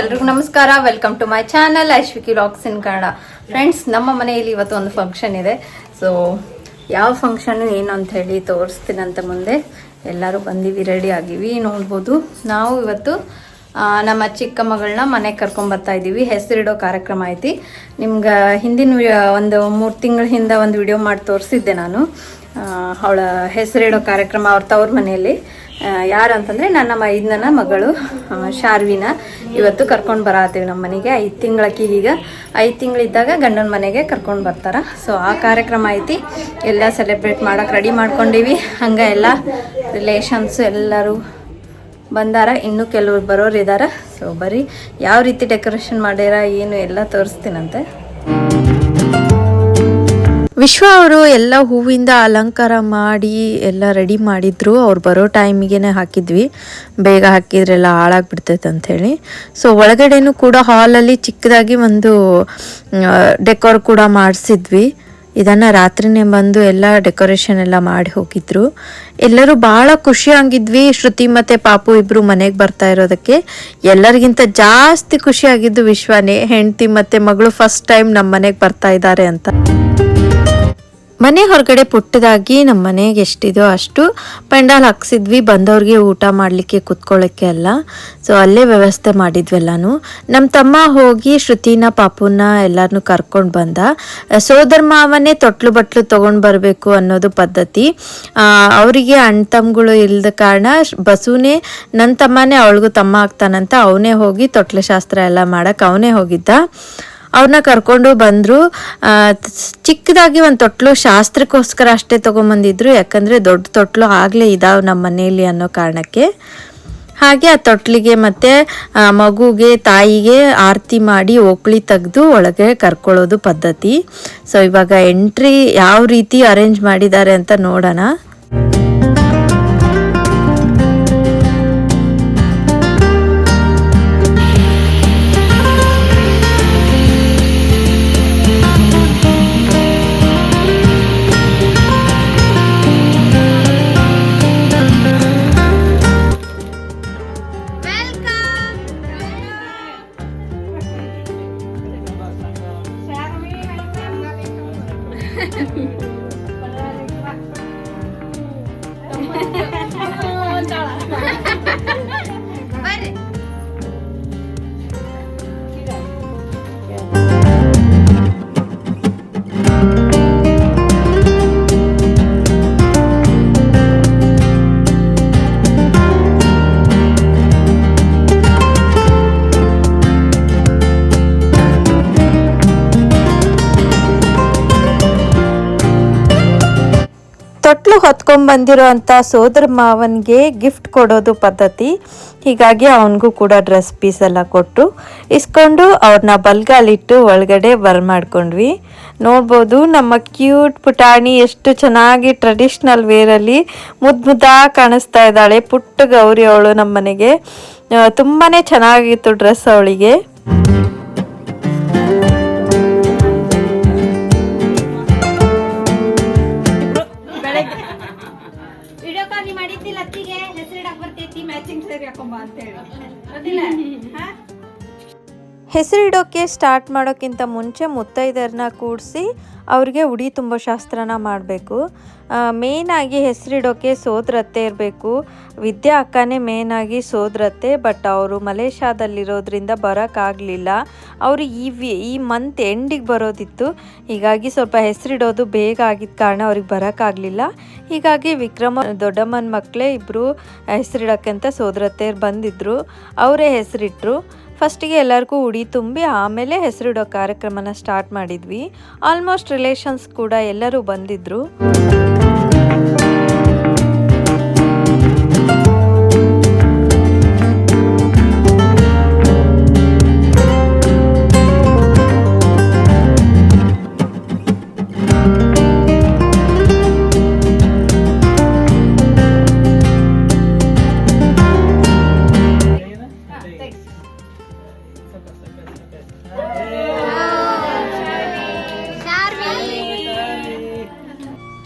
ಎಲ್ರಿಗೂ ನಮಸ್ಕಾರ. Welcome to my channel ಐಶ್ವಿಕಿ ಲಾಕ್ಸ್ ಇನ್ ಕನ್ನಡ ಫ್ರೆಂಡ್ಸ್ ನಮ್ಮ ಮನೆಯಲ್ಲಿ ಇವತ್ತು ಒಂದು ಫಂಕ್ಷನ್ ಇದೆ. ಸೊ ಯಾವ ಫಂಕ್ಷನ್ ಏನು ಅಂತ ಹೇಳಿ ತೋರಿಸ್ತೀನಂತ ಮುಂದೆ. ಎಲ್ಲರೂ ಬಂದೀವಿ ರೆಡಿ ಆಗಿವಿ, ನೋಡ್ಬೋದು. ನಾವು ಇವತ್ತು ನಮ್ಮ ಚಿಕ್ಕ ಮಗಳನ್ನ ಮನೆಗೆ ಕರ್ಕೊಂಬರ್ತಾ ಇದ್ದೀವಿ. ಹೆಸರಿಡೋ ಕಾರ್ಯಕ್ರಮ ಐತಿ. ನಿಮ್ಗೆ ಹಿಂದಿನ ಒಂದು ಮೂರು ತಿಂಗಳ ಹಿಂದೆ ಒಂದು ವಿಡಿಯೋ ಮಾಡಿ ತೋರಿಸಿದ್ದೆ ನಾನು. ಅವಳ ಹೆಸರಿಡೋ ಕಾರ್ಯಕ್ರಮ ಅವ್ರ ತವ್ರ ಮನೆಯಲ್ಲಿ. ಯಾರು ಅಂತಂದ್ರೆ ನನ್ನ ಐದನ ಮಗಳು ಶಾರ್ವಿನ. ಇವತ್ತು ಕರ್ಕೊಂಡು ಬರತ್ತೀವಿ ನಮ್ಮ ಮನೆಗೆ. ಐದು ತಿಂಗಳಕ್ಕೀಗ ಈಗ ಐದು ತಿಂಗಳಿದ್ದಾಗ ಗಂಡನ ಮನೆಗೆ ಕರ್ಕೊಂಡು ಬರ್ತಾರ. ಸೊ ಆ ಕಾರ್ಯಕ್ರಮ ಐತಿ. ಎಲ್ಲ ಸೆಲೆಬ್ರೇಟ್ ಮಾಡೋಕೆ ರೆಡಿ ಮಾಡ್ಕೊಂಡಿವಿ. ಹಂಗೆ ಎಲ್ಲ ರಿಲೇಷನ್ಸ್ ಎಲ್ಲರೂ ಬಂದಾರ. ಇನ್ನೂ ಕೆಲವ್ರು ಬರೋರು ಇದಾರ ಸೊ ಬರೀ ಯಾವ ರೀತಿ ಡೆಕೋರೇಷನ್ ಮಾಡ್ಯಾರ, ಏನು ಎಲ್ಲ ತೋರಿಸ್ತೀನಂತೆ. ವಿಶ್ವ ಅವರು ಎಲ್ಲ ಹೂವಿಂದ ಅಲಂಕಾರ ಮಾಡಿ ಎಲ್ಲ ರೆಡಿ ಮಾಡಿದ್ರು. ಅವ್ರು ಬರೋ ಟೈಮಿಗೆ ಹಾಕಿದ್ವಿ. ಬೇಗ ಹಾಕಿದ್ರೆಲ್ಲ ಹಾಳಾಗ್ಬಿಡ್ತೈತೆ ಅಂಥೇಳಿ ಸೊ ಒಳಗಡೆನೂ ಕೂಡ ಹಾಲಲ್ಲಿ ಚಿಕ್ಕದಾಗಿ ಒಂದು ಡೆಕೋರ್ ಕೂಡ ಮಾಡಿಸಿದ್ವಿ. ಇದನ್ನು ರಾತ್ರಿನೇ ಬಂದು ಎಲ್ಲ ಡೆಕೋರೇಷನ್ ಎಲ್ಲ ಮಾಡಿ ಹೋಗಿದ್ರು. ಎಲ್ಲರೂ ಭಾಳ ಖುಷಿಯಾಗಿದ್ವಿ ಶ್ರುತಿ ಮತ್ತು ಪಾಪು ಇಬ್ಬರು ಮನೆಗೆ ಬರ್ತಾ ಇರೋದಕ್ಕೆ. ಎಲ್ಲರಿಗಿಂತ ಜಾಸ್ತಿ ಖುಷಿಯಾಗಿದ್ದು ವಿಶ್ವನೇ. ಹೆಂಡತಿ ಮತ್ತು ಮಗಳು ಫಸ್ಟ್ ಟೈಮ್ ನಮ್ಮ ಮನೆಗೆ ಬರ್ತಾ ಇದ್ದಾರೆ ಅಂತ. ಮನೆ ಹೊರಗಡೆ ಪುಟ್ಟದಾಗಿ ನಮ್ಮ ಮನೆಗೆ ಎಷ್ಟಿದೋ ಅಷ್ಟು ಪೆಂಡಾಲ್ ಹಾಕ್ಸಿದ್ವಿ, ಬಂದವ್ರಿಗೆ ಊಟ ಮಾಡಲಿಕ್ಕೆ ಕುತ್ಕೊಳ್ಳೋಕ್ಕೆ ಎಲ್ಲ ಸೊ ಅಲ್ಲೇ ವ್ಯವಸ್ಥೆ ಮಾಡಿದ್ವೆಲ್ಲಾನು ನಮ್ಮ ತಮ್ಮ ಹೋಗಿ ಶ್ರುತಿನ, ಪಾಪುನ ಎಲ್ಲರನ್ನೂ ಕರ್ಕೊಂಡು ಬಂದ. ಸೋದರ ಮಾವನೇ ತೊಟ್ಲು ಬಟ್ಲು ತೊಗೊಂಡು ಬರಬೇಕು ಅನ್ನೋದು ಪದ್ಧತಿ. ಅವರಿಗೆ ಅಣ್ಣ ತಮ್ಮಗಳು ಇಲ್ಲದ ಕಾರಣ ಬಸುನೇ ನನ್ನ ತಮ್ಮನೇ ಅವಳಿಗೂ ತಮ್ಮ ಆಗ್ತಾನಂತ ಅವನೇ ಹೋಗಿ ತೊಟ್ಲು ಶಾಸ್ತ್ರ ಎಲ್ಲ ಮಾಡೋಕ್ಕೆ ಅವನೇ ಹೋಗಿದ್ದ. ಅವ್ರನ್ನ ಕರ್ಕೊಂಡು ಬಂದರು. ಚಿಕ್ಕದಾಗಿ ಒಂದು ತೊಟ್ಲು ಶಾಸ್ತ್ರಕ್ಕೋಸ್ಕರ ಅಷ್ಟೇ ತೊಗೊಂಬಂದಿದ್ರು. ಯಾಕಂದರೆ ದೊಡ್ಡ ತೊಟ್ಲು ಆಗಲೇ ಇದಾವೆ ನಮ್ಮ ಮನೆಯಲ್ಲಿ ಅನ್ನೋ ಕಾರಣಕ್ಕೆ. ಹಾಗೆ ಆ ತೊಟ್ಲಿಗೆ ಮತ್ತು ಮಗುಗೆ, ತಾಯಿಗೆ ಆರತಿ ಮಾಡಿ ಓಕ್ಳಿ ತೆಗೆದು ಒಳಗೆ ಕರ್ಕೊಳ್ಳೋದು ಪದ್ಧತಿ. ಸೊ ಇವಾಗ ಎಂಟ್ರಿ ಯಾವ ರೀತಿ ಅರೇಂಜ್ ಮಾಡಿದ್ದಾರೆ ಅಂತ ನೋಡೋಣ. ತೊಟ್ಲು ಹೊತ್ಕೊಂಡ್ ಬಂದಿರೋ ಅಂತ ಸೋದರ ಮಾವನಿಗೆ ಗಿಫ್ಟ್ ಕೊಡೋದು ಪದ್ಧತಿ. ಹೀಗಾಗಿ ಅವನಿಗೂ ಕೂಡ ಡ್ರೆಸ್ ಪೀಸ್ ಎಲ್ಲ ಕೊಟ್ಟು ಇಸ್ಕೊಂಡು ಅವ್ರನ್ನ ಬಲ್ಗಾಲಿಟ್ಟು ಒಳಗಡೆ ಬರ್ ಮಾಡ್ಕೊಂಡ್ವಿ. ನೋಡ್ಬೋದು ನಮ್ಮ ಕ್ಯೂಟ್ ಪುಟಾಣಿ ಎಷ್ಟು ಚೆನ್ನಾಗಿ ಟ್ರೆಡಿಷ್ನಲ್ ವೇರಲ್ಲಿ ಮುದ್ದು ಮುದ್ದಾಗಿ ಕಾಣಿಸ್ತಾ ಇದ್ದಾಳೆ. ಪುಟ್ಟ ಗೌರಿ ಅವಳು ನಮ್ಮ ಮನೆಗೆ ತುಂಬಾ ಚೆನ್ನಾಗಿತ್ತು ಡ್ರೆಸ್ ಅವಳಿಗೆ. ಅದಿಲ್ಲ ಹಾ? ಹೆಸರಿಡೋಕ್ಕೆ ಸ್ಟಾರ್ಟ್ ಮಾಡೋಕ್ಕಿಂತ ಮುಂಚೆ ಮುತ್ತೈದರನ್ನ ಕೂಡಿಸಿ ಅವ್ರಿಗೆ ಉಡಿ ತುಂಬೋ ಶಾಸ್ತ್ರನ ಮಾಡಬೇಕು. ಮೇಯ್ನಾಗಿ ಹೆಸರಿಡೋಕ್ಕೆ ಸೋದರತ್ತೆ ಇರಬೇಕು. ವಿದ್ಯಾ ಅಕ್ಕನೇ ಮೇಯ್ನಾಗಿ ಸೋದರತ್ತೆ ಬಟ್ ಅವರು ಮಲೇಷ್ಯಾದಲ್ಲಿರೋದ್ರಿಂದ ಬರೋಕ್ಕಾಗಲಿಲ್ಲ ಅವರು ಈ ವಿ, ಈ ಮಂತ್ ಎಂಡಿಗೆ ಬರೋದಿತ್ತು. ಹೀಗಾಗಿ ಸ್ವಲ್ಪ ಹೆಸರಿಡೋದು ಬೇಗ ಆಗಿದ್ದ ಕಾರಣ ಅವ್ರಿಗೆ ಬರೋಕ್ಕಾಗಲಿಲ್ಲ ಹೀಗಾಗಿ ವಿಕ್ರಮ ದೊಡ್ಡಮ್ಮನ ಮಕ್ಕಳೇ ಇಬ್ಬರು ಹೆಸರಿಡೋಕ್ಕೆ ಅಂತ ಸೋದರತ್ತೆಯರು ಬಂದಿದ್ದರು ಅವರೇ ಹೆಸರಿಟ್ರು. ಫಸ್ಟಿಗೆ ಎಲ್ಲರಿಗೂ ಉಡಿ ತುಂಬಿ ಆಮೇಲೆ ಹೆಸರಿಡೋ ಕಾರ್ಯಕ್ರಮನ ಸ್ಟಾರ್ಟ್ ಮಾಡಿದ್ವಿ. ಆಲ್ಮೋಸ್ಟ್ ರಿಲೇಷನ್ಸ್ ಕೂಡ ಎಲ್ಲರೂ ಬಂದಿದ್ರು.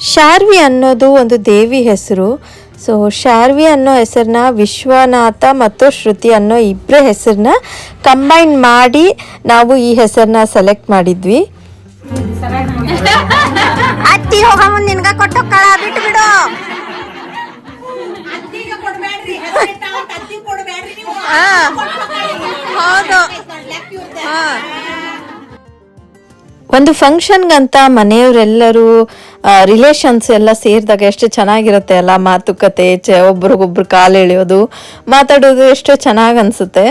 ಶಾರ್ವಿ ಅನ್ನೋದು ಒಂದು ದೇವಿ ಹೆಸರು. ಸೊ ಶಾರ್ವಿ ಅನ್ನೋ ಹೆಸರನ್ನ ವಿಶ್ವನಾಥ ಮತ್ತು ಶ್ರುತಿ ಅನ್ನೋ ಇಬ್ಬರ ಹೆಸರನ್ನ ಕಂಬೈನ್ ಮಾಡಿ ನಾವು ಈ ಹೆಸರನ್ನ ಸೆಲೆಕ್ಟ್ ಮಾಡಿದ್ವಿ. ಅತ್ತಿ ಹೋಗ ಮುಂದ್ ನಿನ್ಗ ಕೊಟ್ಟು ಕಳ ಬಿಟ್ಟು ಬಿಡು. ಹಾ. ಹೌದು. ಹಾ. ಒಂದು ಫಂಕ್ಷನ್ಗಂತ ಮನೆಯವರೆಲ್ಲರೂ ರಿಲೇಷನ್ಸ್ ಎಲ್ಲ ಸೇರಿದಾಗ ಎಷ್ಟು ಚೆನ್ನಾಗಿರುತ್ತೆ ಅಲ್ಲ, ಮಾತುಕತೆ, ಚ, ಒಬ್ರಿಗೊಬ್ರು ಕಾಲು ಎಳೆಯೋದು, ಮಾತಾಡೋದು ಎಷ್ಟು ಚೆನ್ನಾಗಿ ಅನಿಸುತ್ತೆ.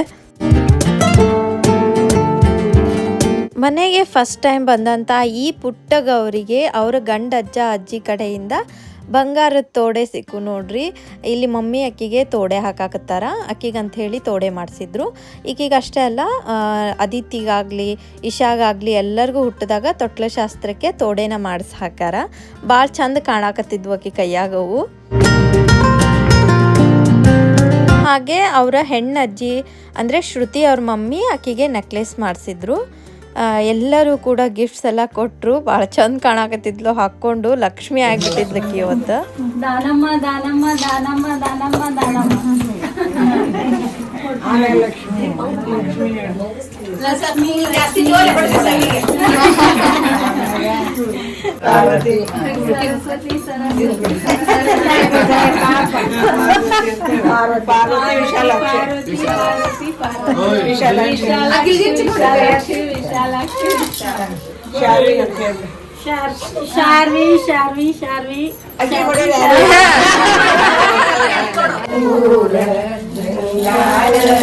ಮನೆಗೆ ಫಸ್ಟ್ ಟೈಮ್ ಬಂದಂಥ ಈ ಪುಟ್ಟ ಗೌರಿಗೆ ಅವರ ಗಂಡ ಅಜ್ಜ ಅಜ್ಜಿ ಕಡೆಯಿಂದ ಬಂಗಾರದ ತೋಡೆ ಸಿಕ್ಕು ನೋಡ್ರಿ. ಇಲ್ಲಿ ಮಮ್ಮಿ ಅಕ್ಕಿಗೆ ತೋಡೆ ಹಾಕಾಕತ್ತಾರ. ಅಕ್ಕಿಗಂತ ಹೇಳಿ ತೋಡೆ ಮಾಡಿಸಿದ್ರು. ಈಕೀಗ ಅಷ್ಟೇ ಅಲ್ಲ ಅದಿತಿಗಾಗಲಿ, ಇಶಾಗಾಗಲಿ ಎಲ್ಲರಿಗೂ ಹುಟ್ಟಿದಾಗ ತೊಟ್ಲ ಶಾಸ್ತ್ರಕ್ಕೆ ತೋಡೆನ ಮಾಡಿಸಿ ಹಾಕಾರ ಭಾಳ ಚಂದ ಕಾಣಾಕತ್ತಿದ್ವು ಅಕ್ಕಿ ಕೈಯಾಗವು ಹಾಗೆ ಅವರ ಹೆಣ್ಣಜ್ಜಿ, ಅಂದರೆ ಶ್ರುತಿ ಅವ್ರ ಮಮ್ಮಿ ಆಕಿಗೆ ನೆಕ್ಲೆಸ್ ಮಾಡಿಸಿದ್ರು. ಎಲ್ಲರೂ ಕೂಡ ಗಿಫ್ಟ್ಸ್ ಎಲ್ಲ ಕೊಟ್ಟರು ಭಾಳ ಚಂದ ಕಾಣಕತ್ತಿದ್ಲು. ಹಾಕ್ಕೊಂಡು ಲಕ್ಷ್ಮಿ ಆಗಿಬಿಟ್ಟಿದ್ಲಕ್ಕಿ ಇವತ್ತು. ದಾನಮ್ಮ ದಾನಮ್ಮ ದಾನಮ್ಮ ದಾನಮ್ಮ ದಾನಮ್ಮ. పార్వతి విశాలాక్షి విశాలాక్షి విశాలాక్షి శార్వి శార్వి శార్వి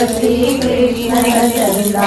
శ్రీ కృష్ణ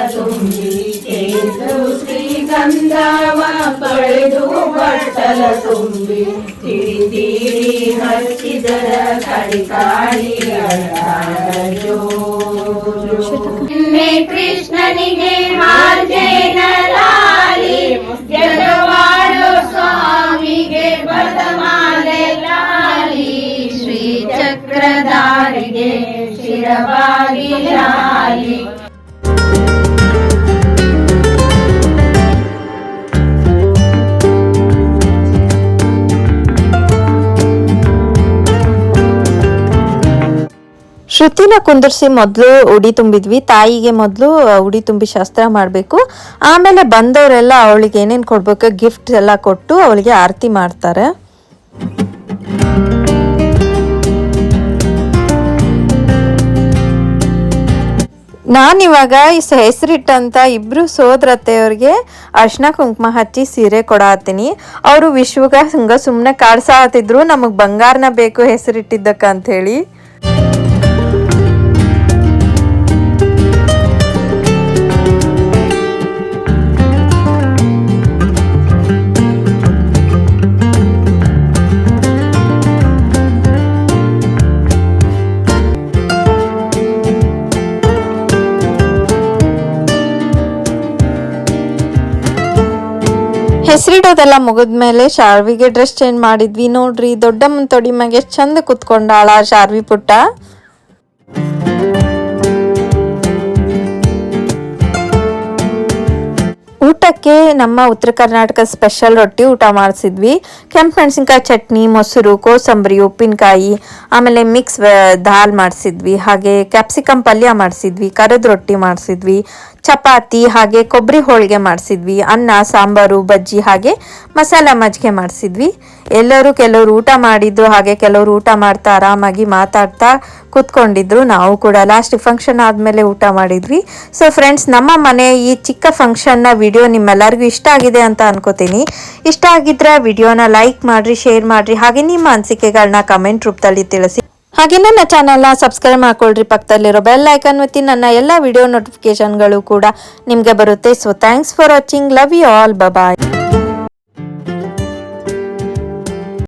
ಸರಸ್ವತಿ ಪಾರ್ವತಿ ಪಾರ್ವತಿ ಪಾರ್ವತಿ ವಿಶಾಲಾಕ್ಷಿ ವಿಶಾಲಾಕ್ಷಿ ವಿಶಾಲಾಕ್ಷಿ ಶಾರ್ವಿ ಶಾರ್ವಿ ಶಾರ್ವಿ ಕೃಷ್ಣನಿಗೆ ಹಾರ್ಜೇನ ಲಾಲಿ ಜಗವಾಡು ಸ್ವಾಮಿಗೆ ಬದಮಾಲೆ ಲಾಲಿ ಶ್ರೀ ಚಕ್ರಧಾರಿಗೆ ಶಿರವಾಗಿ ಲಾಲಿ ಶ್ರುತಿನ ಕುಂದರ್ಸಿ ಮೊದಲು ಉಡಿ ತುಂಬಿದ್ವಿ. ತಾಯಿಗೆ ಮೊದಲು ಉಡಿ ತುಂಬಿ ಶಾಸ್ತ್ರ ಮಾಡಬೇಕು. ಆಮೇಲೆ ಬಂದವರೆಲ್ಲ ಅವಳಿಗೆ ಏನೇನು ಕೊಡ್ಬೇಕು ಗಿಫ್ಟ್ ಎಲ್ಲ ಕೊಟ್ಟು ಅವಳಿಗೆ ಆರತಿ ಮಾಡ್ತಾರೆ. ನಾನಿವಾಗ ಸ- ಹೆಸರಿಟ್ಟಂತ ಇಬ್ರು ಸೋದರತ್ತೆಯವ್ರಿಗೆ ಅರ್ಶಿನ ಕುಂಕುಮ ಹಚ್ಚಿ ಸೀರೆ ಕೊಡಾತೀನಿ. ಅವರು ವಿಶ್ವಗ, ಹಂಗ ಸುಮ್ಮನೆ ಕಾಡ್ಸಾತಿದ್ರು. ನಮಗೆ ಬಂಗಾರನ ಬೇಕು ಹೆಸರಿಟ್ಟಿದ್ದಕ್ಕ ಅಂತ ಹೆಸರಿಡೋದೆಲ್ಲ ಮುಗಿದ್ಮೇಲೆ ಶಾರ್ವಿಗೆ ಡ್ರೆಸ್ ಚೇಂಜ್ ಮಾಡಿದ್ವಿ. ನೋಡ್ರಿ ದೊಡ್ಡಮ್ಮನ ತೊಡಿ ಮ್ಯಾಗೆ ಚಂದ ಕುತ್ಕೊಂಡಾಳ ಶಾರ್ವಿ ಪುಟ್ಟ. ಊಟಕ್ಕೆ ನಮ್ಮ ಉತ್ತರ ಕರ್ನಾಟಕ ಸ್ಪೆಷಲ್ ರೊಟ್ಟಿ ಊಟ ಮಾಡಿಸಿದ್ವಿ. ಕೆಂಪು ಮೆಣಸಿನ್ಕಾಯಿ ಚಟ್ನಿ, ಮೊಸರು, ಕೋಸಂಬರಿ, ಉಪ್ಪಿನಕಾಯಿ, ಆಮೇಲೆ ಮಿಕ್ಸ್ ದಾಲ್ ಮಾಡಿಸಿದ್ವಿ. ಹಾಗೆ ಕ್ಯಾಪ್ಸಿಕಮ್ ಪಲ್ಯ ಮಾಡಿಸಿದ್ವಿ, ಕರದ ರೊಟ್ಟಿ ಮಾಡಿಸಿದ್ವಿ. ಚಪಾತಿ ಹಾಗೆ ಕೊಬ್ಬರಿ ಹೋಳಿಗೆ ಮಾಡಿಸಿದ್ವಿ, ಅನ್ನ, ಸಾಂಬಾರು, ಬಜ್ಜಿ ಹಾಗೆ ಮಸಾಲ ಮಜ್ಜಿಗೆ ಮಾಡಿಸಿದ್ವಿ. ಎಲ್ಲರೂ ಕೆಲವರು ಊಟ ಮಾಡಿದ್ರು ಹಾಗೆ ಕೆಲವರು ಊಟ ಮಾಡ್ತಾ ಆರಾಮಾಗಿ ಮಾತಾಡ್ತಾ ಕೂತ್ಕೊಂಡಿದ್ರು. ನಾವು ಕೂಡ ಲಾಸ್ಟ್ ಫಂಕ್ಷನ್ ಆದಮೇಲೆ ಊಟ ಮಾಡಿದ್ವಿ. ಸೊ ಫ್ರೆಂಡ್ಸ್ ನಮ್ಮ ಮನೆ ಈ ಚಿಕ್ಕ ಫಂಕ್ಷನ್ನ ವಿಡಿಯೋ ನಿಮ್ಮೆಲ್ಲರಿಗೂ ಇಷ್ಟ ಆಗಿದೆ ಅಂತ ಅನ್ಕೋತೀನಿ. ಇಷ್ಟ ಆಗಿದ್ರೆ ವಿಡಿಯೋನ ಲೈಕ್ ಮಾಡಿರಿ ಶೇರ್ ಮಾಡಿರಿ, ಹಾಗೆ ನಿಮ್ಮ ಅನಿಸಿಕೆಗಳನ್ನ ಕಮೆಂಟ್ ರೂಪದಲ್ಲಿ ತಿಳಿಸಿ. ಹಾಗೆ ನನ್ನ ಚಾನಲ್ನ ಸಬ್ಸ್ಕ್ರೈಬ್ ಮಾಡ್ಕೊಳ್ರಿ. ಪಕ್ಕದಲ್ಲಿರೋ ಬೆಲ್ ಐಕನ್ ಒತ್ತಿ ನನ್ನ ಎಲ್ಲ ವಿಡಿಯೋ ನೋಟಿಫಿಕೇಶನ್ಗಳು ಕೂಡ ನಿಮಗೆ ಬರುತ್ತೆ. So thanks for watching love you all bye